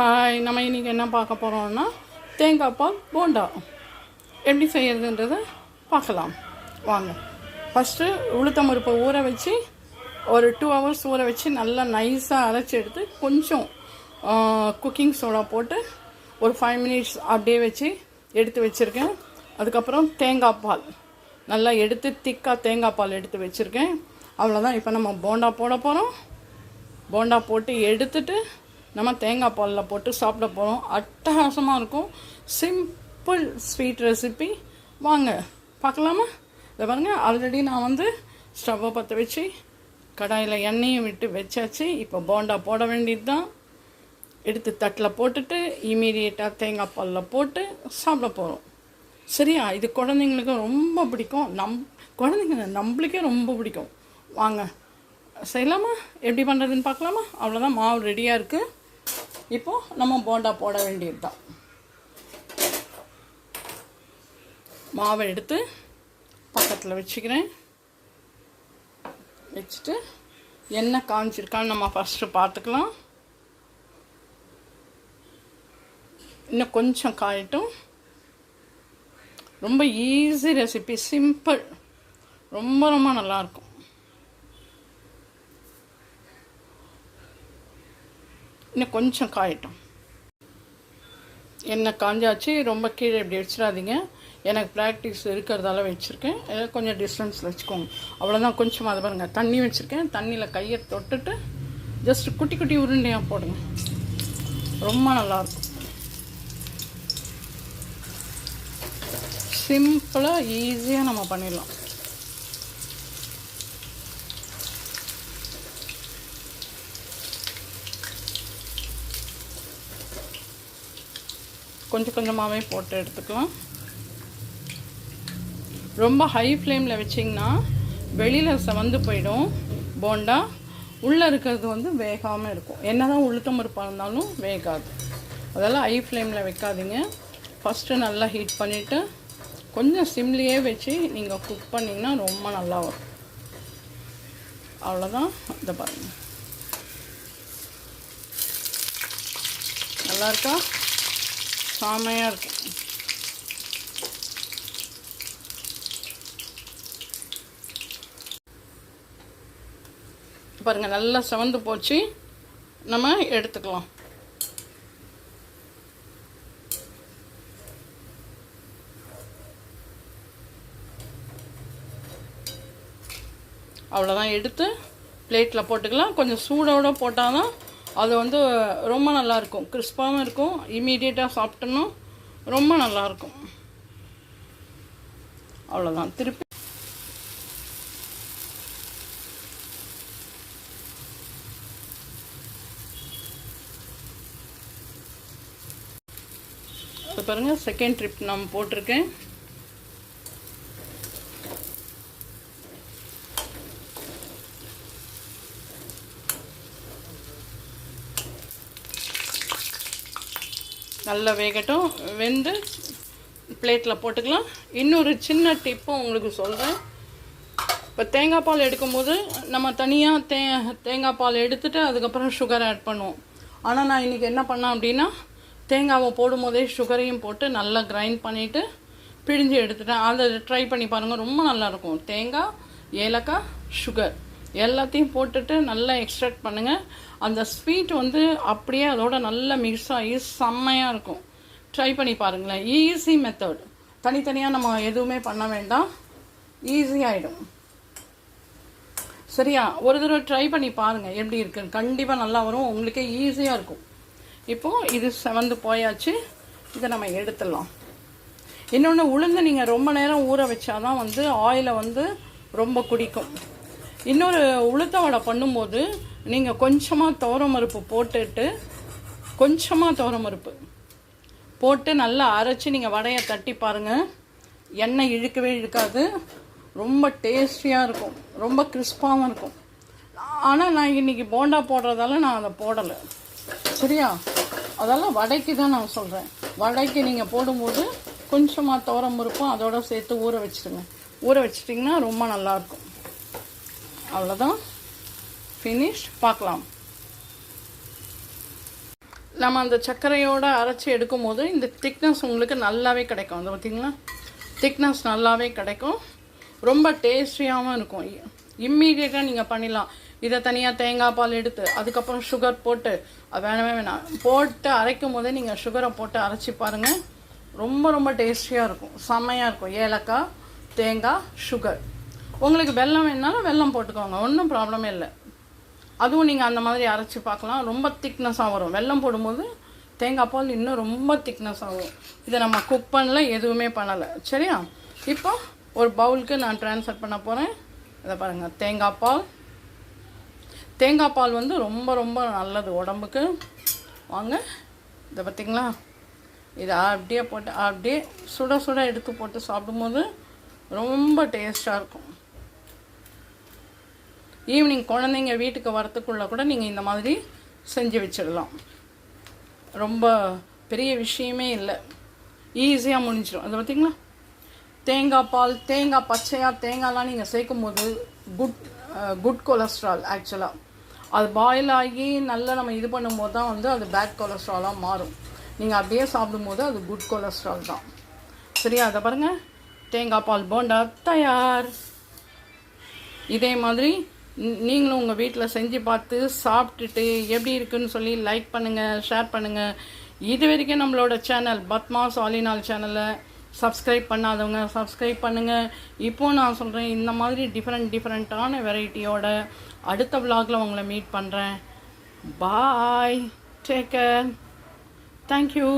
Hi நம்ம இன்றைக்கி என்ன பார்க்க போகிறோம்னா தேங்காய் பால் போண்டா. எப்படி செய்யறதுன்றதை பார்க்கலாம். வாங்க. ஃபஸ்ட்டு உளுத்தம் பருப்பை ஊற வச்சு ஒரு டூ ஹவர்ஸ் ஊற வச்சு நல்லா நைஸாக அரைச்சி எடுத்து கொஞ்சம் குக்கிங் சோடா போட்டு ஒரு ஃபைவ் மினிட்ஸ் அப்படியே வச்சு எடுத்து வச்சுருக்கேன். அதுக்கப்புறம் தேங்காய் பால். நல்லா எடுத்து திக்காக தேங்காய் பால் எடுத்து வச்சுருக்கேன். அவ்வளோதான் இப்போ நம்ம போண்டா போட போகிறோம் போண்டா போட்டு எடுத்துட்டு நம்ம தேங்காய் பாலில் போட்டு சாப்பிட போகிறோம். அட்டகாசமாக இருக்கும். சிம்பிள் ஸ்வீட் ரெசிபி வாங்க பார்க்கலாமா? இதை பாருங்கள் ஆல்ரெடி நான் வந்து ஸ்டவ்வை பற்ற வச்சு கடாயில் எண்ணெயும் விட்டு வச்சாச்சு. இப்போ போண்டா போட வேண்டியது தான் எடுத்து தட்டில் போட்டுட்டு இமீடியட்டாக தேங்காய் பாலில் போட்டு சாப்பிட போகிறோம். சரியா? இது குழந்தைங்களுக்கு ரொம்ப பிடிக்கும். நம் குழந்தைங்க நம்மளுக்கே ரொம்ப பிடிக்கும். வாங்க செய்யலாமா? எப்படி பண்ணுறதுன்னு பார்க்கலாமா? அவ்வளோதான் மாவு ரெடியாக இருக்குது இப்போது நம்ம போண்டா போட வேண்டியது தான் மாவை எடுத்து பக்கத்தில் வச்சுக்கிறேன். வச்சுட்டு எண்ணெய் காஞ்சிருக்கான்னு நம்ம ஃபஸ்ட்டு பார்த்துக்கலாம். இன்னும் கொஞ்சம் காயட்டும். ரொம்ப ஈஸி ரெசிபி சிம்பிள் ரொம்ப ரொம்ப நல்லாயிருக்கும் இன்னும் கொஞ்சம் காயட்டும். எண்ணெய் காஞ்சாச்சு ரொம்ப கீழே இப்படி வச்சிடாதீங்க. எனக்கு ப்ராக்டிஸ் இருக்கிறதால வச்சுருக்கேன். கொஞ்சம் டிஸ்டன்ஸில் வச்சுக்கோங்க. அவ்வளோதான் கொஞ்சம் அதை பாருங்கள் தண்ணி வச்சுருக்கேன். தண்ணியில் கையை தொட்டுட்டு ஜஸ்ட் குட்டி குட்டி உருண்டையாக போடுங்க. ரொம்ப நல்லாயிருக்கும். சிம்பிளாக ஈஸியாக நம்ம பண்ணிடலாம். கொஞ்சம் கொஞ்சமாகவே போட்டு எடுத்துக்கலாம். ரொம்ப ஹை ஃப்ளேமில் வச்சிங்கன்னா வெளியில் சவந்து போயிடும். போண்டா உள்ளே இருக்கிறது வந்து வேகாமல் இருக்கும். என்ன தான் உளுத்தம் பருப்பாக இருந்தாலும் வேகாது. அதெல்லாம் ஹை ஃப்ளேமில் வைக்காதீங்க. ஃபஸ்ட்டு நல்லா ஹீட் பண்ணிவிட்டு கொஞ்சம் சிம்லேயே வச்சு நீங்கள் குக் பண்ணிங்கன்னா ரொம்ப நல்லா வரும். அவ்வளோதான் இதை பாருங்கள் நல்லாயிருக்கா செம்மையாக செமையாக இருக்கும் பாருங்கள் நல்லா செவந்து போச்சு. நம்ம எடுத்துக்கலாம். அவ்வளோதான் எடுத்து பிளேட்டில் போட்டுக்கலாம். கொஞ்சம் சூடோடு போட்டால் தான் அது வந்து ரொம்ப நல்லாயிருக்கும். கிறிஸ்பாகவும் இருக்கும். இமீடியட்டாக சாப்பிட்டோன்னா ரொம்ப நல்லாயிருக்கும். அவ்வளோதான் திருப்பி பாருங்கள் செகண்ட் ட்ரிப் நான் போட்டிருக்கேன். நல்லா வேகட்டும். வெந்து பிளேட்டில் போட்டுக்கலாம். இன்னொரு சின்ன டிப்பும் உங்களுக்கு சொல்கிறேன் இப்போ தேங்காய் பால் எடுக்கும்போது நம்ம தனியாக தே தேங்காய் பால் எடுத்துகிட்டு அதுக்கப்புறம் சுகர் ஆட் பண்ணுவோம். ஆனால் நான் இன்றைக்கி என்ன பண்ணேன் அப்படின்னா தேங்காவை போடும்போதே சுகரையும் போட்டு நல்லா கிரைண்ட் பண்ணிவிட்டு பிழிஞ்சு எடுத்துட்டேன். அதை ட்ரை பண்ணி பாருங்கள் ரொம்ப நல்லாயிருக்கும் தேங்காய் ஏலக்காய் சுகர் எல்லாத்தையும் போட்டுட்டு நல்லா எக்ஸ்ட்ராக்ட் பண்ணுங்கள் அந்த ஸ்வீட் வந்து அப்படியே அதோட நல்லா மிக்ஸ் ஆகி செம்மையாக இருக்கும். ட்ரை பண்ணி பாருங்களேன். ஈஸி மெத்தட் தனித்தனியாக நம்ம எதுவுமே பண்ண வேண்டாம். ஈஸியாகிடும் சரியா? ஒரு தடவை ட்ரை பண்ணி பாருங்கள் எப்படி இருக்குன்னு. கண்டிப்பாக நல்லா வரும். உங்களுக்கே ஈஸியாக இருக்கும். இப்போது இது செவந்து போயாச்சு. இதை நம்ம எடுத்துடலாம். இன்னொன்று உளுந்து நீங்கள் ரொம்ப நேரம் ஊற வச்சாதான் வந்து ஆயிலை வந்து ரொம்ப குடிக்கும். இன்னொரு உளுத்த வடை பண்ணும்போது நீங்கள் கொஞ்சமாக துவரம்பருப்பு போட்டுட்டு கொஞ்சமாக துவரம்பருப்பு போட்டு நல்லா அரைச்சி நீங்கள் வடையை தட்டி பாருங்கள் எண்ணெய் இழுக்கவே இழுக்காது. ரொம்ப டேஸ்டியாக இருக்கும். ரொம்ப கிறிஸ்பாகவும் இருக்கும். ஆனால் நான் இன்றைக்கி போண்டா போடுறதால நான் அதை போடலை. சரியா? அதெல்லாம் வடைக்கு தான் நான் சொல்கிறேன் வடைக்கு நீங்கள் போடும்போது கொஞ்சமாக துவரம் பருப்பும் அதோட சேர்த்து ஊற வச்சுடுங்க. ஊற வச்சிட்டிங்கன்னா ரொம்ப நல்லாயிருக்கும் அவ்வளோதான் ஃபினிஷ் பார்க்கலாம். நம்ம அந்த சர்க்கரையோட அரைச்சி எடுக்கும் போது இந்த திக்னஸ் உங்களுக்கு நல்லாவே கிடைக்கும். அது பார்த்திங்களா? திக்னஸ் நல்லாவே கிடைக்கும். ரொம்ப டேஸ்டியாகவும் இருக்கும். இம்மீடியட்டாக நீங்கள் பண்ணிடலாம். இதை தனியாக தேங்காய் பால் எடுத்து அதுக்கப்புறம் சுகர் போட்டு அது வேணவே வேணாம் போட்டு அரைக்கும் போதே நீங்கள் சுகரை போட்டு அரைச்சி பாருங்கள் ரொம்ப ரொம்ப டேஸ்டியாக இருக்கும். செம்மையாக இருக்கும். ஏலக்காய் தேங்காய் சுகர் உங்களுக்கு வெல்லம் வேணுனாலும் வெல்லம் போட்டுக்கோங்க. ஒன்றும் ப்ராப்ளமே இல்லை. அதுவும் நீங்கள் அந்த மாதிரி அரைச்சி பார்க்கலாம். ரொம்ப திக்னஸாக வரும். வெல்லம் போடும்போது தேங்காய் பால் இன்னும் ரொம்ப திக்னஸ் ஆகும். இதை நம்ம குக் பண்ணல எதுவுமே பண்ணலை. சரியா? இப்போ ஒரு பவுலுக்கு நான் ட்ரான்ஸ்ஃபர் பண்ண போகிறேன் இதை பாருங்கள் தேங்காய் பால். தேங்காய் பால் வந்து ரொம்ப ரொம்ப நல்லது உடம்புக்கு. வாங்க. இதை பார்த்திங்களா? இதை அப்படியே போட்டு அப்படியே சுட சுட எடுத்து போட்டு சாப்பிடும்போது ரொம்ப டேஸ்ட்டாக இருக்கும். ஈவினிங் குழந்தைங்க வீட்டுக்கு வரத்துக்குள்ளே கூட நீங்கள் இந்த மாதிரி செஞ்சு வச்சிடலாம். ரொம்ப பெரிய விஷயமே இல்லை. ஈஸியாக முடிஞ்சிடும். அது பார்த்திங்களா தேங்காய் பால் தேங்காய் பச்சையாக தேங்காய்லாம் நீங்கள் சேர்க்கும் போது குட் குட் கொலஸ்ட்ரால் ஆக்சுவலாக அது பாயில் ஆகி நல்லா நம்ம இது பண்ணும்போது தான் வந்து அது பேட் கொலஸ்ட்ராலாக மாறும். நீங்கள் அப்படியே சாப்பிடும்போது அது குட் கொலஸ்ட்ரால் தான். சரியா? அதை பாருங்கள் தேங்காய் பால் போண்டா தயார். இதே மாதிரி நீங்களும் உங்கள் வீட்டில் செஞ்சு பார்த்து சாப்பிட்டுட்டு எப்படி இருக்குன்னு சொல்லி லைக் பண்ணுங்கள் ஷேர் பண்ணுங்கள் இது வரைக்கும் நம்மளோட சேனல் பத்மா சாலினால் சேனலை சப்ஸ்கிரைப் பண்ணாதவங்க சப்ஸ்கிரைப் பண்ணுங்கள் இப்போது நான் சொல்கிறேன் இந்த மாதிரி டிஃப்ரெண்ட் டிஃப்ரெண்ட்டான வெரைட்டியோட அடுத்த விலாகில் உங்களை மீட் பண்ணுறேன் பாய் டேக் கேர் தேங்க்யூ